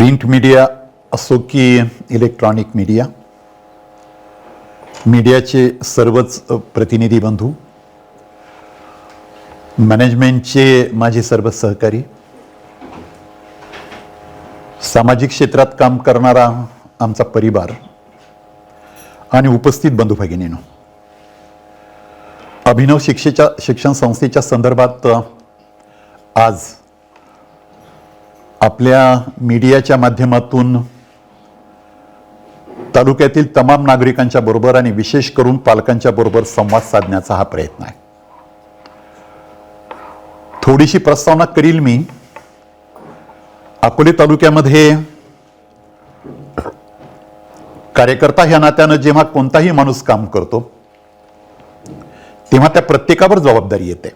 Print media असो की electronic media मीडियाचे सर्वच प्रतिनिधी बंधू मॅनेजमेंटचे माझे सर्व सहकारी सामाजिक क्षेत्रात काम करणारा आमचा परिवार आणि उपस्थित बंधू भगिनीनो अभिनव शिक्षेच्या शिक्षण संस्थेच्या संदर्भात आज आपल्या मीडियाच्या माध्यमातून तालुक्यातील तमाम नागरिकांच्या बरोबर आणि विशेष करून पालकांच्या बरोबर संवाद साधण्याचा हा प्रयत्न आहे. थोडीशी प्रस्तावना करील मी. अकोले तालुक्यामध्ये कार्यकर्ता ह्या नात्यानं जेव्हा कोणताही माणूस काम करतो तेव्हा त्या प्रत्येकावर जबाबदारी येते.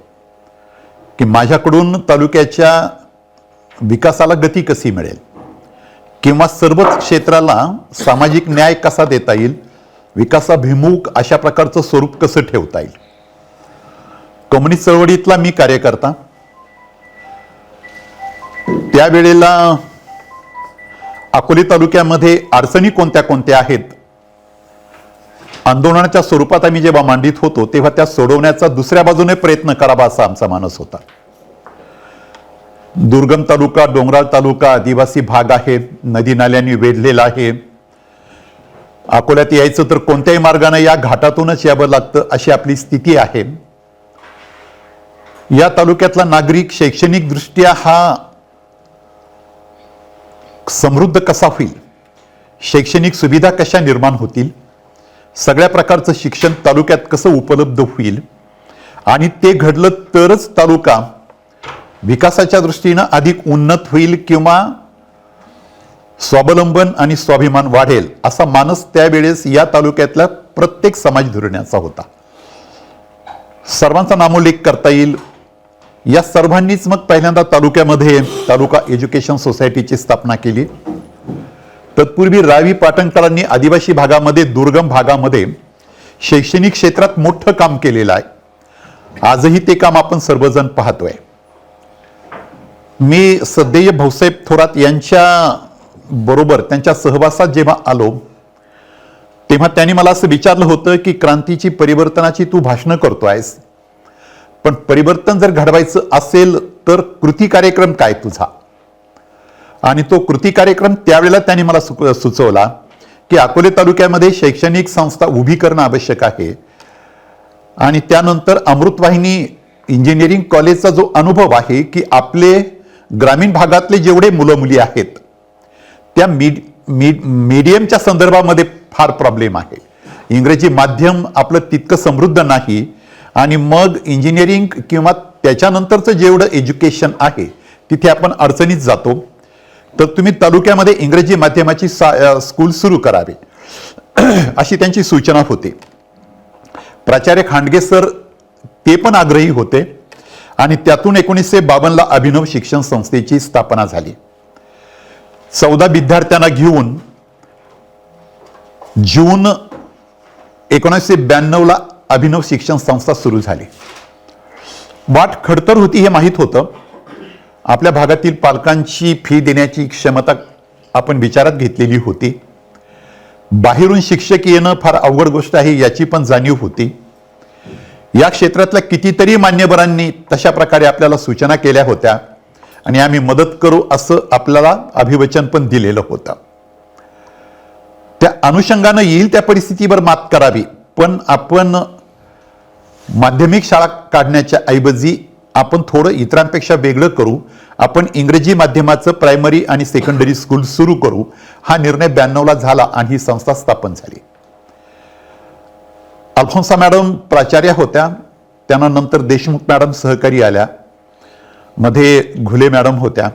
की माझ्याकडून तालुक्याच्या विकासाला गती कशी मिळेल? किंवा सर्वच क्षेत्राला सामाजिक न्याय कसा देता येईल? विकासाभिमुख अशा प्रकारचं स्वरूप कसं ठेवता येईल? कम्युनिस्ट चळवळीतला मी कार्यकर्ता. त्यावेळेला अकोले तालुक्यामध्ये अडचणी कोणत्या कोणत्या आहेत? आंदोलनाच्या स्वरूपात आम्ही जेव्हा मांडित होतो तेव्हा त्या सोडवण्याचा दुसऱ्या बाजूने प्रयत्न करावा असा आमचा मानस होता. दुर्गम तालुका डोंगराळ तालुका आदिवासी भाग आहे नदी नाल्यांनी वेढलेला आहे. अकोल्यात यायचं तर कोणत्याही मार्गाने या घाटातूनच यावं लागतं अशी आपली स्थिती आहे. या तालुक्यातला नागरिक शैक्षणिक दृष्ट्या हा समृद्ध कसा होईल? शैक्षणिक सुविधा कशा निर्माण होतील? सगळ्या प्रकारचं शिक्षण तालुक्यात कसं उपलब्ध होईल? आणि ते घडलं तरच तालुका विकासाच्या दृष्टीनं अधिक उन्नत होईल किंवा स्वावलंबन आणि स्वाभिमान वाढेल असा मानस त्यावेळेस या तालुक्यातल्या प्रत्येक समाज धुरण्याचा होता. सर्वांचा नामोल्लेख करता येईल. या सर्वांनीच मग पहिल्यांदा तालुक्यामध्ये तालुका एज्युकेशन सोसायटीची स्थापना केली. तत्पूर्वी रावी पाटणकरांनी आदिवासी भागामध्ये दुर्गम भागामध्ये शैक्षणिक क्षेत्रात मोठं काम केलेलं आहे. आजही ते काम आपण सर्वजण पाहतोय. मी सदैव भाऊसाहेब थोरात यांच्या बरोबर त्यांच्या सहवासात जेव्हा आलो तेव्हा त्यांनी मला असं विचारलं होतं की क्रांतीची परिवर्तनाची तू भाषणं करतो आहेस पण परिवर्तन जर घडवायचं असेल तर कृती कार्यक्रम काय तुझा? आणि तो कृती कार्यक्रम त्यावेळेला त्यांनी मला सुचवला की अकोले तालुक्यामध्ये शैक्षणिक संस्था उभी करणं आवश्यक आहे. आणि त्यानंतर अमृतवाहिनी इंजिनिअरिंग कॉलेजचा जो अनुभव आहे की आपले ग्रामीण भागातले जेवढे मुलं मुली आहेत त्या मीड मीड मीडियमच्या संदर्भामध्ये फार प्रॉब्लेम आहे. इंग्रजी माध्यम आपलं तितकं समृद्ध नाही आणि मग इंजिनिअरिंग किंवा त्याच्यानंतरचं जेवढं एज्युकेशन आहे तिथे आपण अडचणीत जातो. तर तुम्ही तालुक्यामध्ये इंग्रजी माध्यमाची सा स्कूल सुरू करावी. अशी त्यांची सूचना होती. प्राचार्य खांडगे सर ते पण आग्रही होते. आणि त्यातून एकोणीसशे बावन्नला अभिनव शिक्षण संस्थेची स्थापना झाली. चौदा विद्यार्थ्यांना घेऊन जून एकोणीसशे ब्याण्णवला अभिनव शिक्षण संस्था सुरू झाली. वाट खडतर होती हे माहीत होतं. आपल्या भागातील पालकांची फी देण्याची क्षमता आपण विचारात घेतलेली होती. बाहेरून शिक्षक येणं फार अवघड गोष्ट आहे याची पण जाणीव होती. या क्षेत्रातल्या कितीतरी मान्यवरांनी तशा प्रकारे आपल्याला सूचना केल्या होत्या आणि आम्ही मदत करू असं आपल्याला अभिवचन पण दिलेलं होतं. त्या अनुषंगानं येईल त्या परिस्थितीवर मात करावी पण आपण माध्यमिक शाळा काढण्याच्या ऐवजी आपण थोडं इतरांपेक्षा वेगळं करू आपण इंग्रजी माध्यमाचं प्रायमरी आणि सेकंडरी स्कूल सुरू करू हा निर्णय ब्याण्णवला झाला आणि ही संस्था स्थापन झाली. अल्फोन्सा मॅडम प्राचार्या होत्या. त्यांना नंतर देशमुख मॅडम सहकारी आल्या. मध्ये घुले मॅडम होत्या.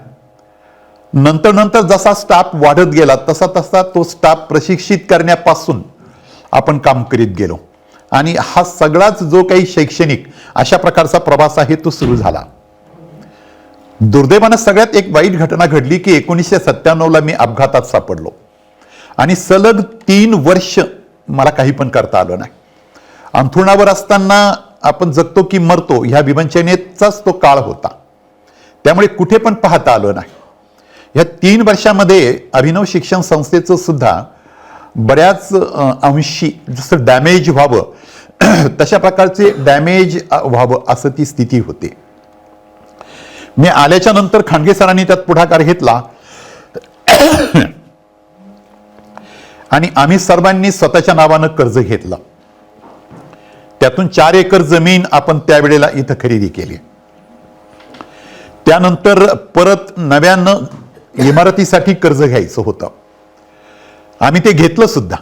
नंतर नंतर जसा स्टाफ वाढत गेला तसा तसा तो स्टाफ प्रशिक्षित करण्यापासून आपण काम करीत गेलो. आणि हा सगळाच जो काही शैक्षणिक अशा प्रकारचा प्रवास आहे तो सुरू झाला. दुर्दैवानं सगळ्यात एक वाईट घटना घडली की एकोणीसशे सत्त्याण्णवला मी अपघातात सापडलो. आणि सलग तीन वर्ष मला काही पण करता आलं नाही. अंथरुणावर असताना आपण जगतो की मरतो ह्या विवंचनेचाच तो काळ होता. त्यामुळे कुठे पण पाहता आलं नाही. या तीन वर्षामध्ये अभिनव शिक्षण संस्थेचं सुद्धा बऱ्याच अंशी जसं डॅमेज व्हावं तशा प्रकारचे डॅमेज व्हावं असं ती स्थिती होती. मी आल्याच्यानंतर खांडगे सरांनी त्यात पुढाकार घेतला. आणि आम्ही सर्वांनी स्वतःच्या नावानं कर्ज घेतलं. त्यातून चार एकर जमीन आपण त्यावेळेला इथं खरेदी केली. त्यानंतर परत नव्यानं इमारतीसाठी कर्ज घ्यायचं होतं. आम्ही ते घेतलं सुद्धा.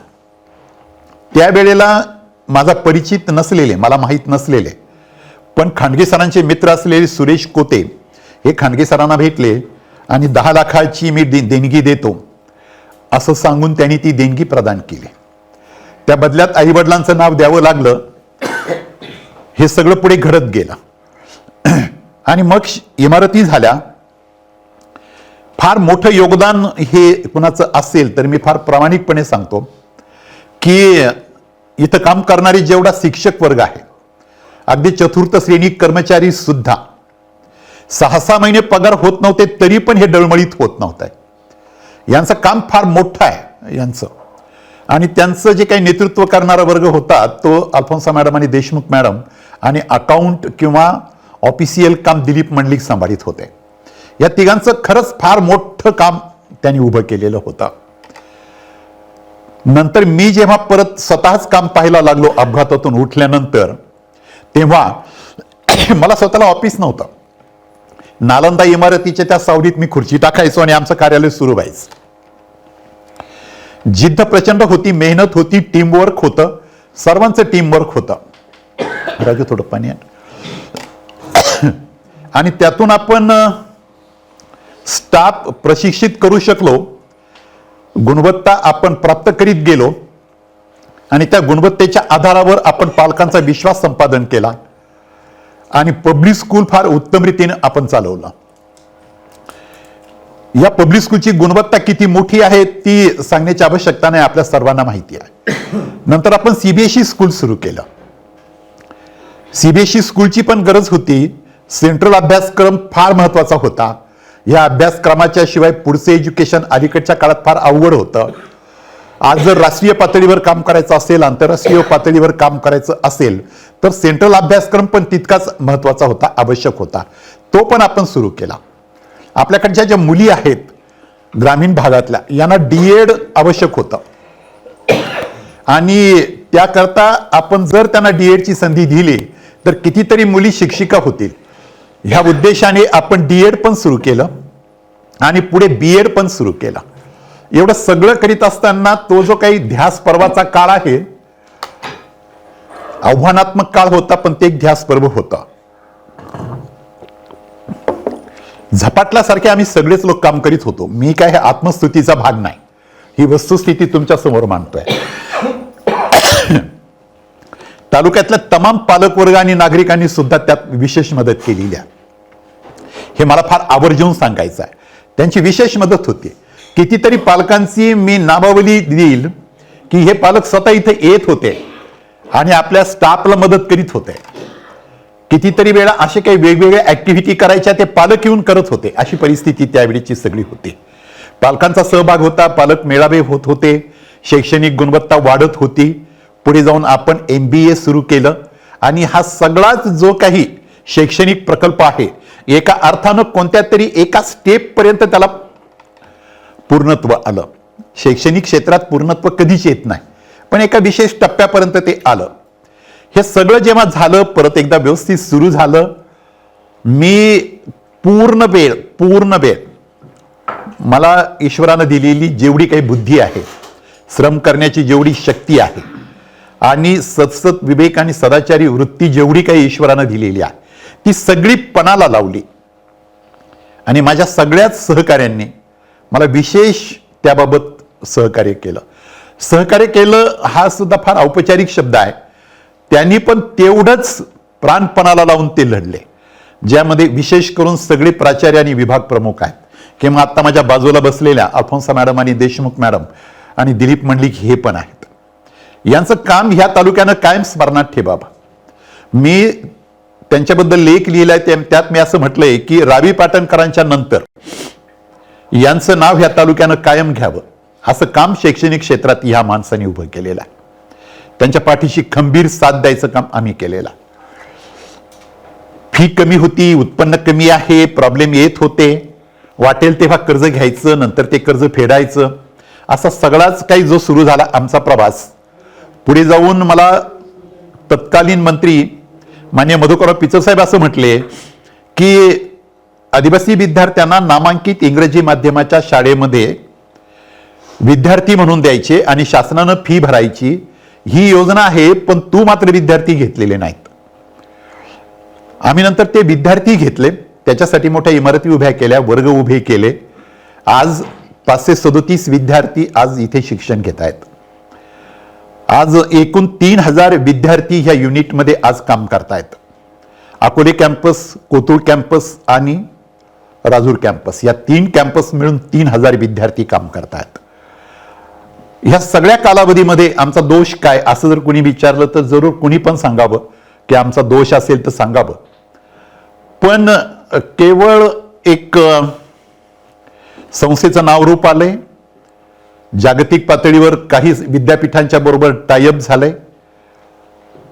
त्यावेळेला माझा परिचित नसलेले मला माहीत नसलेले पण खांडगे सरांचे मित्र असलेले सुरेश कोते हे खांडगे सरांना भेटले आणि दहा लाखाची मी दे- देणगी देतो असं सांगून त्यांनी ती देणगी प्रदान केली. त्या बदल्यात आईवडिलांचं नाव द्यावं लागलं हे सगळं पुढे घडत गेलं. आणि मग इमारती झाल्या. फार मोठं योगदान हे कुणाचं असेल तर मी फार प्रामाणिकपणे सांगतो की इथं काम करणारे जेवढा शिक्षक वर्ग आहे अगदी चतुर्थ श्रेणी कर्मचारी सुद्धा सहा सहा महिने पगार होत नव्हते तरी पण हे डळमळीत होत नव्हतं. यांचं काम फार मोठं आहे यांचं. आणि त्यांचं जे काही नेतृत्व करणारा वर्ग होता तो अल्फोन्सा मॅडम आणि देशमुख मॅडम आणि अकाउंट किंवा ऑफिशियल काम दिलीप मंडलिक सांभाळीत होते. या तिघांचं खरंच फार मोठं काम त्यांनी उभं केलेलं होतं. नंतर मी जेव्हा परत स्वतःच काम पाहायला लागलो अपघातातून उठल्यानंतर तेव्हा मला स्वतःला ऑफिस नव्हतं. नालंदा इमारतीच्या त्या सावलीत मी खुर्ची टाकायचो आणि आमचं कार्यालय सुरू व्हायचं. जिद्द प्रचंड होती मेहनत होती टीमवर्क होतं सर्वांचं टीमवर्क होतं. राजू थोडं पाणी आणि त्यातून आपण स्टाफ प्रशिक्षित करू शकलो. गुणवत्ता आपण प्राप्त करीत गेलो. आणि त्या गुणवत्तेच्या आधारावर आपण पालकांचा विश्वास संपादन केला. आणि पब्लिक स्कूल फार उत्तम रीतीने आपण चालवलं. या पब्लिक स्कूलची गुणवत्ता किती मोठी आहे ती सांगण्याची आवश्यकता नाही आपल्या सर्वांना माहिती आहे. नंतर आपण सीबीएसई स्कूल सुरू केलं. सीबीएसई स्कूलची पण गरज होती. सेंट्रल अभ्यासक्रम फार महत्त्वाचा होता. या अभ्यासक्रमाच्या शिवाय पुढचे एज्युकेशन अलीकडच्या काळात फार अवघड होतं. आज जर राष्ट्रीय पातळीवर काम करायचं असेल आंतरराष्ट्रीय पातळीवर काम करायचं असेल तर सेंट्रल अभ्यासक्रम पण तितकाच महत्त्वाचा होता आवश्यक होता. तो पण आपण सुरू केला. आपल्याकडच्या ज्या मुली आहेत ग्रामीण भागातल्या यांना डी एड आवश्यक होतं. आणि त्याकरता आपण जर त्यांना डी एडची संधी दिली तर कितीतरी मुली शिक्षिका होतील. ह्या उद्देशाने आपण डीएड पण सुरू केलं आणि पुढे बीएड पण सुरू केला. एवढं सगळं करीत असताना तो जो काही ध्यास पर्वाचा काळ आहे आव्हानात्मक काळ होता पण ते एक ध्यास पर्व होता. झपाटल्यासारखे आम्ही सगळेच लोक काम करीत होतो. मी काय हे आत्मस्तुतीचा भाग नाही. ही वस्तुस्थिती तुमच्यासमोर मांडतोय. तालुक्यातल्या तमाम पालकवर्ग आणि नागरिकांनी सुद्धा त्यात विशेष मदत केलेली आहे. हे मला फार आवर्जून सांगायचं आहे. त्यांची विशेष मदत होती. कितीतरी पालकांची मी नामावली देईल की हे पालक स्वतः इथे येत होते आणि आपल्या स्टाफला मदत करीत होते. कितीतरी वेळा असे काही वेगवेगळ्या ऍक्टिव्हिटी करायच्या ते पालक येऊन करत होते. अशी परिस्थिती त्यावेळीची सगळी होती. पालकांचा सहभाग होता पालक मेळावे होत होते शैक्षणिक गुणवत्ता वाढत होती. पुढे जाऊन आपण एम बी ए सुरू केलं. आणि हा सगळाच जो काही शैक्षणिक प्रकल्प आहे एका अर्थानं कोणत्या तरी एका स्टेपपर्यंत त्याला पूर्णत्व आलं. शैक्षणिक क्षेत्रात पूर्णत्व कधीच येत नाही. पण एका विशेष टप्प्यापर्यंत ते आलं. हे सगळं जेव्हा झालं परत एकदा व्यवस्थित सुरू झालं. मी पूर्ण वेळ पूर्ण वेळ मला ईश्वरानं दिलेली जेवढी काही बुद्धी आहे श्रम करण्याची जेवढी शक्ती आहे आणि सतसत विवेक आणि सदाचारी वृत्ती जेवढी काही ईश्वरानं दिलेली आहे ती सगळी पणाला लावली. आणि माझ्या सगळ्याच सहकाऱ्यांनी मला विशेष त्याबाबत सहकार्य केलं. सहकार्य केलं हा सुद्धा फार औपचारिक शब्द आहे. त्यांनी पण तेवढंच प्राणपणाला लावून ते लढले. ज्यामध्ये विशेष करून सगळे प्राचार्य आणि विभाग प्रमुख आहेत. किंवा आता माझ्या बाजूला बसलेल्या अल्फोन्सा मॅडम आणि देशमुख मॅडम आणि दिलीप मंडलिक हे पण आहेत. यांचं काम ह्या तालुक्यानं कायम स्मरणात ठेवावं. मी त्यांच्याबद्दल लेख लिहिलाय त्यात मी असं म्हटलंय की रावी पाटणकरांच्या नंतर यांचं नाव ह्या तालुक्यानं कायम घ्यावं. असं काम शैक्षणिक क्षेत्रात ह्या माणसाने उभं केलेलं आहे. त्यांच्या पाठीशी खंबीर साथ द्यायचं काम आम्ही केलेलं फी कमी होती उत्पन्न कमी आहे प्रॉब्लेम येत होते. वाटेल तेव्हा कर्ज घ्यायचं नंतर ते कर्ज फेडायचं. असा सगळाच काही जो सुरू झाला आमचा प्रवास पुढे जाऊन मला तत्कालीन मंत्री मान्य मधुकरराव पिचर साहेब असं म्हटले की आदिवासी विद्यार्थ्यांना नामांकित इंग्रजी माध्यमाच्या शाळेमध्ये विद्यार्थी म्हणून द्यायचे आणि शासनानं फी भरायची. ही योजना आहे पण तू मात्र विद्यार्थी घेतलेले नाहीत. आम्ही नंतर ते विद्यार्थी घेतले. त्याच्यासाठी मोठ्या इमारती उभ्या केल्या वर्ग उभे केले. आज पाचशे सदोतीस विद्यार्थी आज इथे शिक्षण घेत आहेत आज एकूण तीन हजार विद्यार्थी ह्या युनिटमध्ये आज काम करतायत. अकोले कॅम्पस कोथरूड कॅम्पस आणि राजूर कॅम्पस या तीन कॅम्पस मिळून तीन हजार विद्यार्थी काम करतायत. ह्या सगळ्या कालावधीमध्ये आमचा दोष काय? असं जर कुणी विचारलं तर जरूर कुणी पण सांगावं. की आमचा दोष असेल तर सांगावं. पण केवळ एक अ, संस्थेचं नावरूप आलंय. जागतिक पातळीवर काही विद्यापीठांच्या बरोबर टायअप झालंय.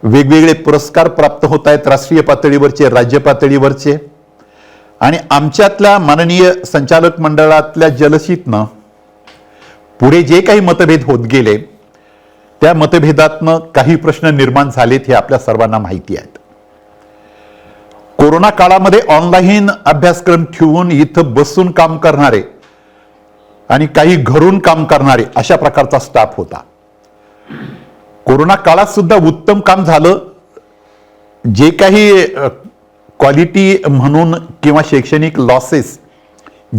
वेगवेगळे पुरस्कार प्राप्त होत आहेत राष्ट्रीय पातळीवरचे राज्य पातळीवरचे. आणि आमच्यातल्या माननीय संचालक मंडळातल्या जलशीतनं पुढे जे काही मतभेद होत गेले त्या मतभेदातनं काही प्रश्न निर्माण झालेत हे आपल्या सर्वांना माहिती आहेत. कोरोना काळामध्ये ऑनलाईन अभ्यासक्रम ठेवून इथं बसून काम करणारे आणि काही घरून काम करणारे अशा प्रकारचा स्टाफ होता. कोरोना काळात सुद्धा उत्तम काम झालं. जे काही क्वालिटी म्हणून किंवा शैक्षणिक लॉसेस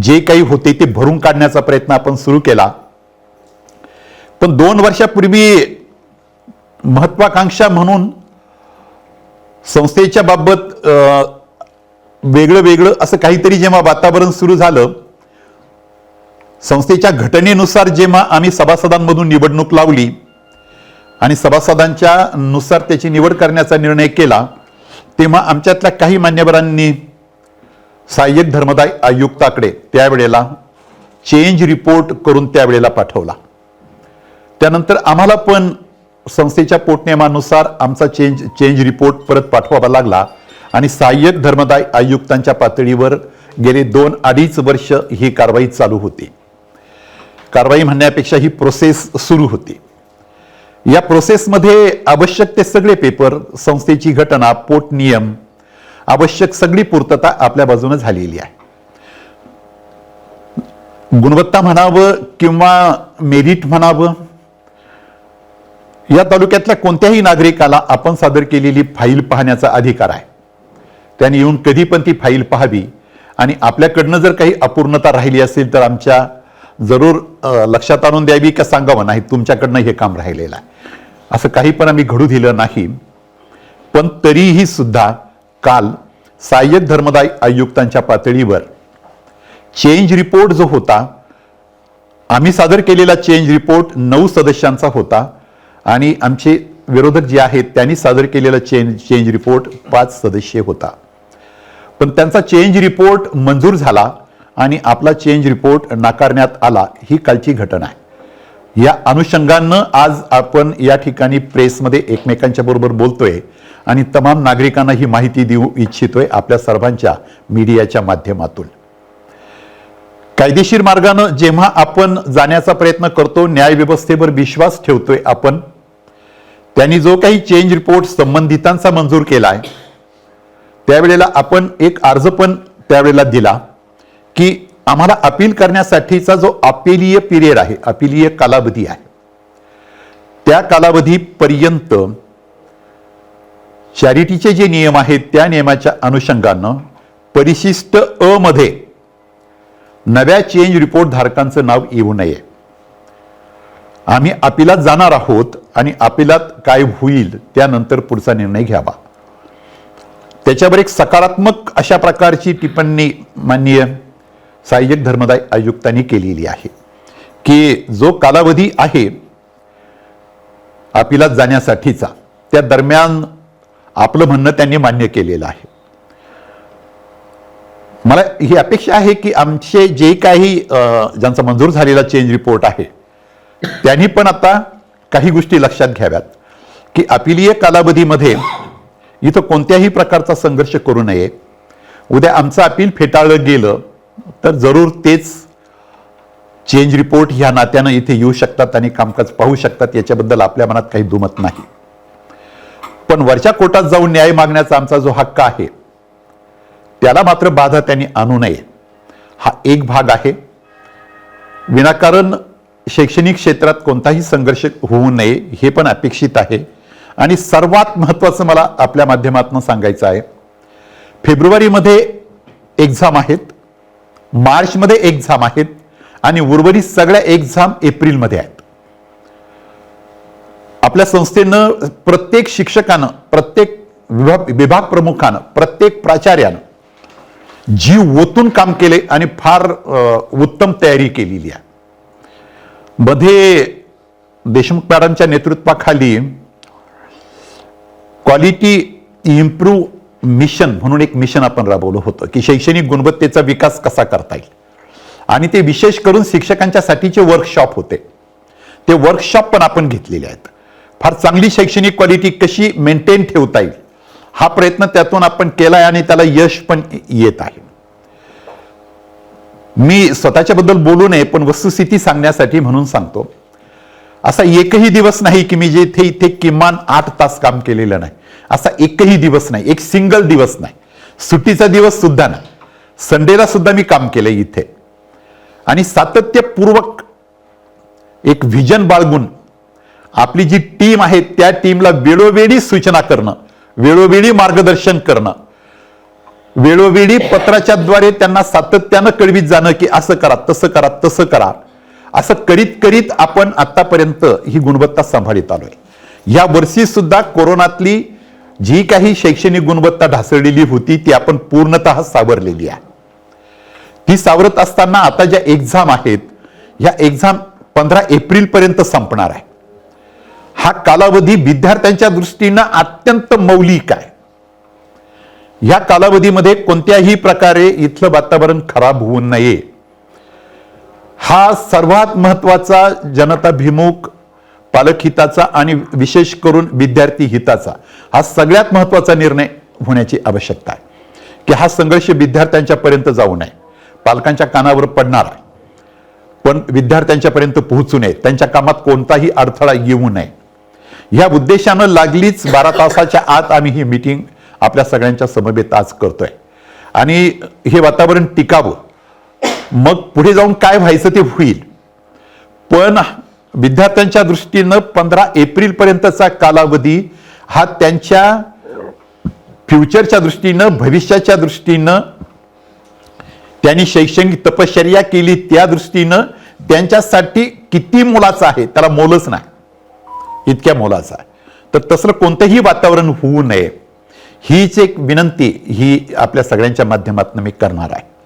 जे काही होते ते भरून काढण्याचा प्रयत्न आपण सुरू केला. पण दोन वर्षापूर्वी महत्वाकांक्षा म्हणून संस्थेच्या बाबत वेगळं वेगळं असं काहीतरी जेव्हा वातावरण सुरू झालं संस्थेच्या घटनेनुसार जेव्हा आम्ही सभासदांमधून निवडणूक लावली आणि सभासदांच्या नुसार त्याची निवड करण्याचा निर्णय केला तेव्हा आमच्यातल्या काही मान्यवरांनी सहाय्यक धर्मदाय आयुक्ताकडे त्यावेळेला चेंज रिपोर्ट करून त्यावेळेला पाठवला. त्यानंतर आम्हाला पण संस्थेच्या पोटनियमानुसार आमचा चेंज चेंज रिपोर्ट परत पाठवावा लागला आणि सहाय्यक धर्मदाय आयुक्तांच्या पातळीवर गेले दोन अडीच वर्ष ही कारवाई चालू होती. कारवाई म्हणण्यापेक्षा ही प्रोसेस सुरू होती. या प्रोसेसमध्ये आवश्यक ते सगळे पेपर संस्थेची घटना पोट नियम आवश्यक सगळी पूर्तता आपल्या बाजूने झालेली आहे. गुणवत्ता म्हणावं किंवा मेरिट म्हणावं या तालुक्यातल्या कोणत्याही नागरिकाला आपण सादर केलेली फाईल पाहण्याचा अधिकार आहे. त्याने येऊन कधी पण ती फाईल पाहावी आणि आपल्याकडनं जर काही अपूर्णता राहिली असेल तर आमच्या जरूर लक्षात आणून द्यावी का सांगावं? नाही तुमच्याकडनं हे काम राहिलेलं आहे. असं काही पण आम्ही घडू दिलं नाही. पण तरीही सुद्धा काल सहाय्यक धर्मदाय आयुक्तांच्या पातळीवर चेंज रिपोर्ट जो होता आम्ही सादर केलेला चेंज रिपोर्ट नऊ सदस्यांचा होता आणि आमचे विरोधक जे आहेत त्यांनी सादर केलेला चेंज चेंज रिपोर्ट पाच सदस्य होता. पण त्यांचा चेंज रिपोर्ट मंजूर झाला आणि आपला चेंज रिपोर्ट नाकारण्यात आला ही कालची घटना आहे. या अनुषंगानं आज आपण या ठिकाणी प्रेसमध्ये एकमेकांच्या बरोबर बोलतोय आणि तमाम नागरिकांना ही माहिती देऊ इच्छितोय आपल्या सर्वांच्या मीडियाच्या माध्यमातून. कायदेशीर मार्गानं जेव्हा आपण जाण्याचा प्रयत्न करतो न्याय व्यवस्थेवर विश्वास ठेवतोय आपण त्यांनी जो काही चेंज रिपोर्ट संबंधितांचा मंजूर केलाय त्यावेळेला आपण एक अर्ज पण त्यावेळेला दिला. की आम्हाला अपील करण्यासाठीचा जो अपिलीय पिरियड आहे अपिलीय कालावधी आहे त्या कालावधीपर्यंत चॅरिटीचे जे नियम आहेत त्या नियमाच्या अनुषंगानं परिशिष्ट अ मध्ये नव्या चेंज रिपोर्ट धारकांचं नाव येऊ नये. आम्ही अपिलात जाणार आहोत आणि अपिलात काय होईल त्यानंतर पुढचा निर्णय घ्यावा. त्याच्यावर एक सकारात्मक अशा प्रकारची टिप्पणी माननीय सहाय्यक धर्मदाय आयुक्तांनी केलेली आहे की जो कालावधी आहे अपिलात जाण्यासाठीचा त्या दरम्यान आपलं म्हणणं त्यांनी मान्य केलेलं आहे. मला ही अपेक्षा आहे की आमचे जे काही ज्यांचा मंजूर झालेला चेंज रिपोर्ट आहे त्यांनी पण आता काही गोष्टी लक्षात घ्याव्यात की अपिलीय कालावधीमध्ये इथं कोणत्याही प्रकारचा संघर्ष करू नये. उद्या आमचं अपील फेटाळलं गेलं तर जरूर तेच चेंज रिपोर्ट ह्या नात्यानं इथे येऊ शकतात आणि कामकाज पाहू शकतात. याच्याबद्दल आपल्या मनात काही दुमत नाही. पण वरच्या कोर्टात जाऊन न्याय मागण्याचा आमचा जो हक्क आहे त्याला मात्र बाधा त्यांनी आणू नये. हा एक भाग आहे. विनाकारण शैक्षणिक क्षेत्रात कोणताही संघर्ष होऊ नये हे पण अपेक्षित आहे. आणि सर्वात महत्त्वाचं मला आपल्या माध्यमातून सांगायचं आहे. फेब्रुवारीमध्ये एक्झाम आहेत. मार्चमध्ये एक्झाम आहेत आणि उर्वरित सगळ्या एक्झाम एप्रिलमध्ये आहेत. आपल्या संस्थेनं प्रत्येक शिक्षकानं प्रत्येक विभाग विभाग प्रमुखानं प्रत्येक प्राचार्यानं जीव ओतून काम केले आणि फार उत्तम तयारी केलेली आहे. मध्ये देशमुख मॅडमच्या नेतृत्वाखाली क्वालिटी इम्प्रूव्ह मिशन म्हणून एक मिशन आपण राबवलं होतं की शैक्षणिक गुणवत्तेचा विकास कसा करता येईल. आणि ते विशेष करून शिक्षकांच्या साठीचे वर्कशॉप होते. ते वर्कशॉप पण आपण घेतलेले आहेत. फार चांगली शैक्षणिक क्वालिटी कशी मेंटेन ठेवता येईल हा प्रयत्न त्यातून आपण केलाय आणि त्याला यश पण येत आहे. मी स्वतःच्या बद्दल बोलू नये पण वस्तुस्थिती सांगण्यासाठी म्हणून सांगतो असा एकही दिवस नाही की मी जे इथे इथे किमान आठ तास काम केलेलं नाही. असा एकही दिवस नाही एक सिंगल दिवस नाही. सुट्टीचा दिवस सुद्धा नाही. संडेला सुद्धा मी काम केलंय इथे. आणि सातत्यपूर्वक एक व्हिजन बाळगून आपली जी टीम आहे त्या टीमला वेळोवेळी सूचना करणं वेळोवेळी मार्गदर्शन करणं वेळोवेळी पत्राच्या द्वारे त्यांना सातत्यानं कळवीत जाणं की असं करा तसं करा तसं करा. असं करीत करीत आपण आतापर्यंत ही गुणवत्ता सांभाळीत आलोय. या वर्षी सुद्धा कोरोनातली जी काही शैक्षणिक गुणवत्ता ढासळलेली होती ती आपण पूर्णतः सावरलेली आहे. ती सावरत असताना आता ज्या एक्झाम आहेत ह्या एक्झाम पंधरा एप्रिल पर्यंत संपणार आहे. हा कालावधी विद्यार्थ्यांच्या दृष्टीनं अत्यंत मौलिक आहे. या कालावधीमध्ये कोणत्याही प्रकारे इथलं वातावरण खराब होऊ नये. हा सर्वात महत्त्वाचा जनताभिमुख पालक हिताचा आणि विशेष करून विद्यार्थी हिताचा हा सगळ्यात महत्त्वाचा निर्णय होण्याची आवश्यकता आहे. की हा संघर्ष विद्यार्थ्यांच्यापर्यंत जाऊ नये पालकांच्या कानावर पडणार आहे. पण विद्यार्थ्यांच्यापर्यंत पोहोचू नये त्यांच्या कामात कोणताही अडथळा येऊ नये. या उद्देशानं लागलीच बारा तासाच्या आत आम्ही ही मिटिंग आपल्या सगळ्यांच्या समवेत आज करतोय. आणि हे वातावरण टिकावं मग पुढे जाऊन काय व्हायचं ते होईल. पण विद्यार्थ्यांच्या दृष्टीनं पंधरा एप्रिल पर्यंतचा कालावधी हा त्यांच्या फ्युचरच्या दृष्टीनं भविष्याच्या दृष्टीनं त्यांनी शैक्षणिक तपश्चर्या केली त्या दृष्टीनं त्यांच्यासाठी किती मोलाचा आहे त्याला मोलच नाही. इतक्या मोलाचा आहे. तर तसलं कोणतंही वातावरण होऊ नये. हीच एक विनंती ही आपल्या सगळ्यांच्या माध्यमातून मी करणार आहे.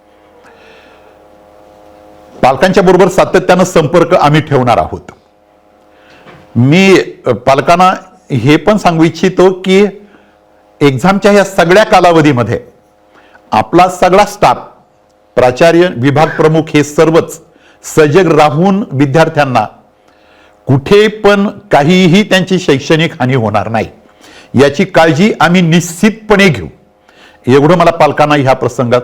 पालकांच्या बरोबर सातत्यानं संपर्क आम्ही ठेवणार आहोत. मी पालकांना हे पण सांगू इच्छितो की एक्झामच्या ह्या सगळ्या कालावधीमध्ये आपला सगळा स्टाफ प्राचार्य विभाग प्रमुख हे सर्वच सजग राहून विद्यार्थ्यांना कुठे पण काहीही त्यांची शैक्षणिक हानी होणार नाही. याची काळजी आम्ही निश्चितपणे घेऊ. एवढं मला पालकांना ह्या प्रसंगात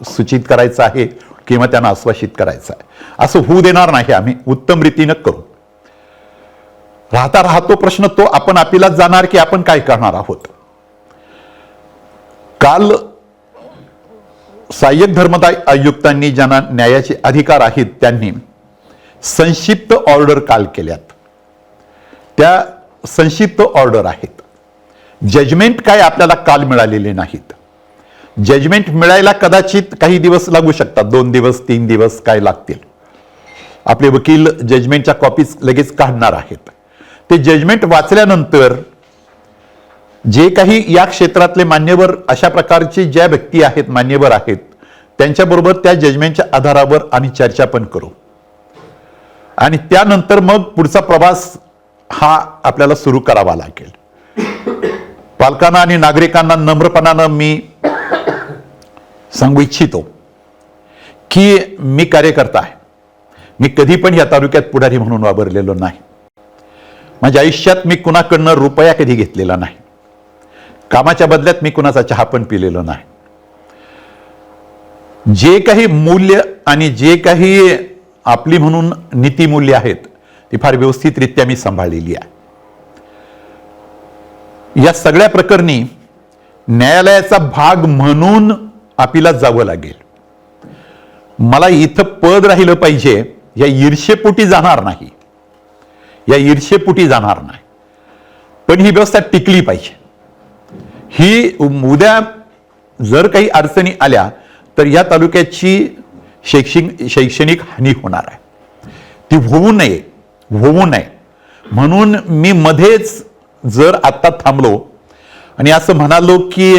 सूचित करायचं आहे. किंवा त्यांना आश्वासित करायचं आहे असं होऊ देणार नाही आम्ही उत्तम रीतीनं करू. राहता राहतो प्रश्न तो आपण आपल्याला जाणार की आपण काय करणार आहोत? काल सहाय्यक धर्मदाय आयुक्तांनी ज्यांना न्यायाचे अधिकार आहेत त्यांनी संक्षिप्त ऑर्डर काल केल्यात. त्या संक्षिप्त ऑर्डर आहेत. जजमेंट काय आपल्याला काल मिळालेले नाहीत. जजमेंट मिळायला कदाचित काही दिवस लागू शकतात. दोन दिवस तीन दिवस काय लागतील. आपले वकील जजमेंटच्या कॉपीज लगेच काढणार आहेत. ते जजमेंट वाचल्यानंतर जे काही या क्षेत्रातले मान्यवर अशा प्रकारचे ज्या व्यक्ती आहेत मान्यवर आहेत त्यांच्याबरोबर त्या जजमेंटच्या आधारावर आम्ही चर्चा पण करू. आणि त्यानंतर मग पुढचा प्रवास हा आपल्याला सुरू करावा लागेल. पालकांना आणि नागरिकांना नम्रपणानं मी सांगू इच्छितो की मी कार्यकर्ता आहे. मी कधी पण या तालुक्यात पुढारी म्हणून वावरलेलो नाही. माझ्या आयुष्यात मी कुणाकडनं रुपया कधी घेतलेला नाही. कामाच्या बदल्यात मी कुणाचा चहा पण पिलेलो नाही. जे काही मूल्य आणि जे काही आपली म्हणून नीतिमूल्य आहेत ती फार व्यवस्थितरित्या मी सांभाळलेली आहे. या सगळ्या प्रकरणी न्यायालयाचा भाग म्हणून आपल्याला जावं लागेल. मला इथं पद राहिलं पाहिजे या ईर्षेपोटी जाणार नाही. या ईर्षेपोटी जाणार नाही. पण ही व्यवस्था टिकली पाहिजे. ही उद्या जर काही अडचणी आल्या तर या तालुक्याची शैक्षणिक शैक्षणिक हानी होणार आहे. ती होऊ नये होऊ नये. म्हणून मी मध्येच जर आत्ता थांबलो आणि असं म्हणालो की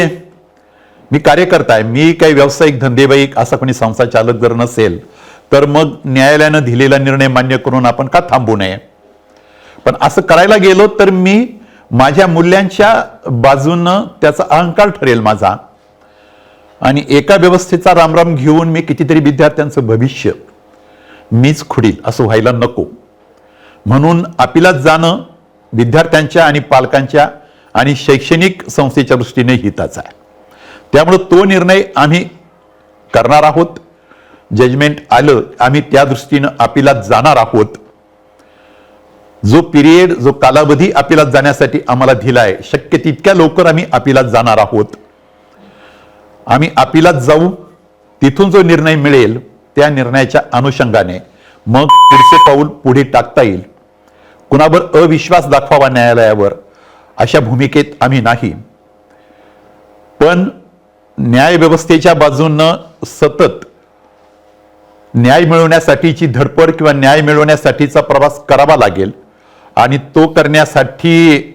मी कार्यकर्ता आहे मी काही व्यावसायिक धंदेबाईक असा कोणी संस्था चालक जर नसेल तर मग न्यायालयानं दिलेला निर्णय मान्य करून आपण का थांबू नये? पण असं करायला गेलो तर मी माझ्या मूल्यांच्या बाजूनं त्याचा अहंकार ठरेल माझा. आणि एका व्यवस्थेचा रामराम घेऊन मी कितीतरी विद्यार्थ्यांचं भविष्य मीच खुडील असं व्हायला नको. म्हणून अपिलात जाणं विद्यार्थ्यांच्या आणि पालकांच्या आणि शैक्षणिक संस्थेच्या दृष्टीने हिताचा आहे. त्यामुळं तो निर्णय आम्ही करणार आहोत. जजमेंट आलं आम्ही त्या दृष्टीनं अपिलात जाणार आहोत. जो पिरियड जो कालावधी अपिलात जाण्यासाठी आम्हाला दिलाय शक्य तितक्या लवकर आम्ही अपिलात जाणार आहोत. आम्ही अपिलात जाऊ तिथून जो निर्णय मिळेल त्या निर्णयाच्या अनुषंगाने. मग पुढचे पाऊल पुढे टाकता येईल. कुणावर अविश्वास दाखवावा न्यायालयावर अशा भूमिकेत आम्ही नाही. पण न्याय व्यवस्थेच्या बाजूनं सतत न्याय मिळवण्यासाठीची धडपड किंवा न्याय मिळवण्यासाठीचा प्रवास करावा लागेल आणि तो करण्यासाठी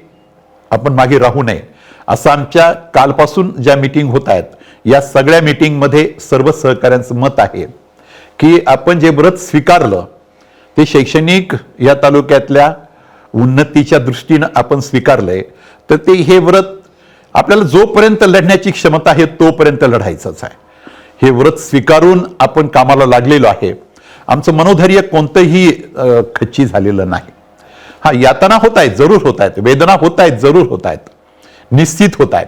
आपण मागे राहू नये. असं आमच्या कालपासून ज्या मीटिंग होत आहेत या सगळ्या मीटिंगमध्ये सर्व सहकाऱ्यांचं मत आहे की आपण जे व्रत स्वीकारलं ते शैक्षणिक या तालुक्यातल्या उन्नतीच्या दृष्टीनं आपण स्वीकारलंय तर ते हे व्रत आपल्याला जोपर्यंत लढण्याची क्षमता आहे तोपर्यंत लढायचंच आहे. हे व्रत स्वीकारून आपण कामाला लागलेलो आहे. आमचं मनोधैर्य कोणतंही खच्ची झालेलं नाही. हा यातना होत आहेत जरूर होत आहेत वेदना होत आहेत जरूर होत आहेत निश्चित होत आहेत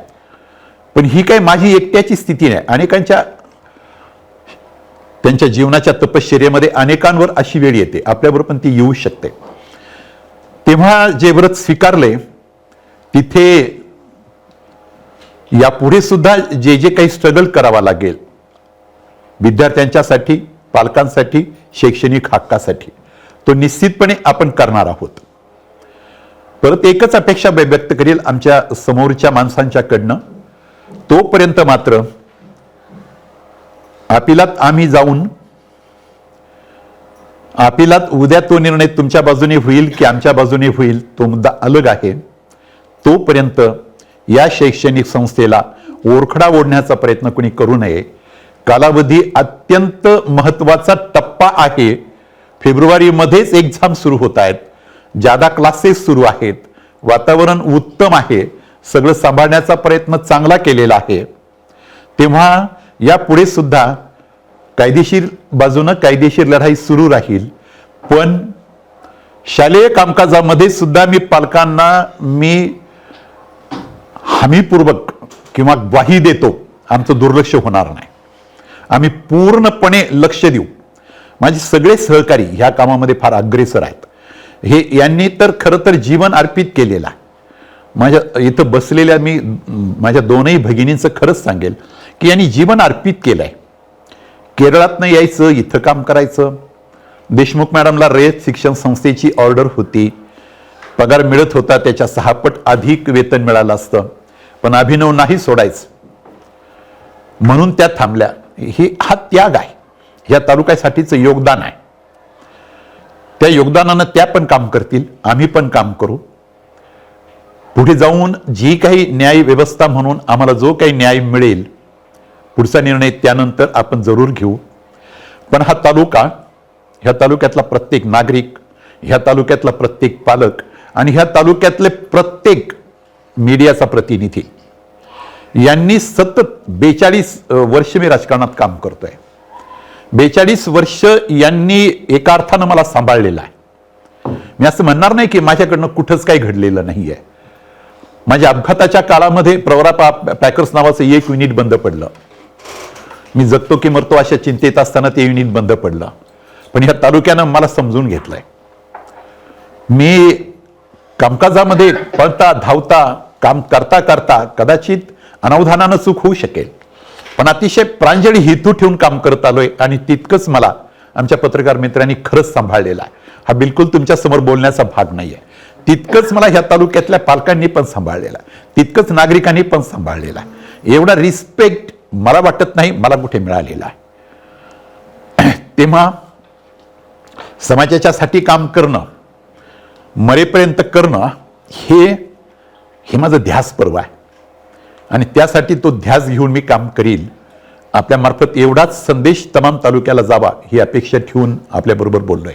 पण ही काही माझी एकट्याची स्थिती नाही. अनेकांच्या त्यांच्या जीवनाच्या तपश्चर्येमध्ये अनेकांवर अशी वेळ येते. आपल्याबरोबर पण ती येऊ शकते. तेव्हा जे व्रत स्वीकारले तिथे यापुढे सुद्धा जे जे काही स्ट्रगल करावा लागेल विद्यार्थ्यांच्यासाठी पालकांसाठी शैक्षणिक हक्कासाठी तो निश्चितपणे आपण करणार आहोत. परत एकच अपेक्षा व्यक्त करेल आमच्या समोरच्या माणसांच्याकडनं तोपर्यंत मात्र अपिलात आम्ही जाऊन अपिलात उद्या तो निर्णय तुमच्या बाजूने होईल की आमच्या बाजूने होईल तो मुद्दा अलग आहे. तोपर्यंत या शैक्षणिक संस्थेला ओरखडा ओढण्याचा प्रयत्न कोणी करू नये. कालावधी अत्यंत महत्त्वाचा टप्पा आहे. फेब्रुवारीमध्येच एक्झाम सुरू होत आहेत. जादा क्लासेस सुरू आहेत. वातावरण उत्तम आहे. सगळं सांभाळण्याचा प्रयत्न चांगला केलेला आहे. तेव्हा यापुढे सुद्धा कायदेशीर बाजूनं कायदेशीर लढाई सुरू राहील. पण शालेय कामकाजामध्ये सुद्धा मी पालकांना मी हमीपूर्वक किंवा ग्वाही देतो आमचं दुर्लक्ष होणार नाही. आम्ही पूर्णपणे लक्ष देऊ. माझे सगळे सहकारी ह्या कामामध्ये फार अग्रेसर आहेत. हे यांनी तर खरं तर जीवन अर्पित केलेलं आहे. माझ्या इथं बसलेल्या मी माझ्या दोनही भगिनींचं खरंच सांगेल की यांनी जीवन अर्पित केलं आहे केरळातनं यायचं इथं काम करायचं. देशमुख मॅडमला रयत शिक्षण संस्थेची ऑर्डर होती. पगार मिळत होता त्याच्या सहापट अधिक वेतन मिळालं असतं. पण अभिनव नाही सोडायचं. म्हणून त्या थांबल्या. हे हा त्याग आहे. या तालुक्यासाठीचं योगदान आहे. त्या योगदानानं त्या पण काम करतील आम्ही पण काम करू. पुढे जाऊन जी काही न्याय व्यवस्था म्हणून आम्हाला जो काही न्याय मिळेल पुढचा निर्णय त्यानंतर आपण जरूर घेऊ. पण हा तालुका ह्या तालुक्यातला प्रत्येक नागरिक ह्या तालुक्यातला प्रत्येक पालक आणि ह्या तालुक्यातले प्रत्येक मीडियाचा प्रतिनिधी. यांनी सतत बेचाळीस वर्ष मी राजकारणात काम करतोय. बेचाळीस वर्ष यांनी एका अर्थानं मला सांभाळलेलं आहे. मी असं म्हणणार नाही की माझ्याकडनं कुठंच काही घडलेलं नाही आहे माझ्या अपघाताच्या काळामध्ये प्रवरा पा पॅकर्स नावाचं एक युनिट बंद पडलं. मी जगतो की मरतो अशा चिंतेत असताना ते युनिट बंद पडलं. पण ह्या तालुक्यानं मला समजून घेतलंय. मी कामकाजामध्ये पळता धावता काम करता करता कदाचित अनावधानानं चूक होऊ शकेल. पण अतिशय प्रांजळी हेतू ठेवून काम करत आलोय आणि तितकंच मला आमच्या पत्रकार मित्रांनी खरंच सांभाळलेला आहे. हा बिलकुल तुमच्यासमोर बोलण्याचा भाग नाही आहे तितकंच मला ह्या तालुक्यातल्या पालकांनी पण सांभाळलेला आहे. तितकंच नागरिकांनी पण सांभाळलेला आहे. एवढा रिस्पेक्ट मला वाटत नाही मला कुठे मिळालेला आहे. तेव्हा समाजाच्यासाठी काम करणं मरेपर्यंत करणं हे हे माझं ध्यास पर्व आहे. आणि त्यासाठी तो ध्यास घेऊन मी काम करील. आपल्यामार्फत एवढाच संदेश तमाम तालुक्याला जावा ही अपेक्षा ठेवून आपल्याबरोबर बोललोय.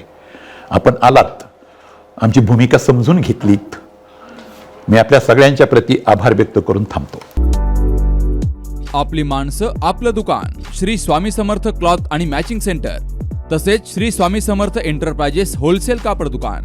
आपण आलात. आमची भूमिका समजून घेतलीत. मी आपल्या सगळ्यांच्या प्रती आभार व्यक्त करून थांबतो. आपली माणसं आपलं दुकान श्री स्वामी समर्थ क्लॉथ आणि मॅचिंग सेंटर तसेच श्री स्वामी समर्थ एंटरप्राइजेस होलसेल कापड दुकान.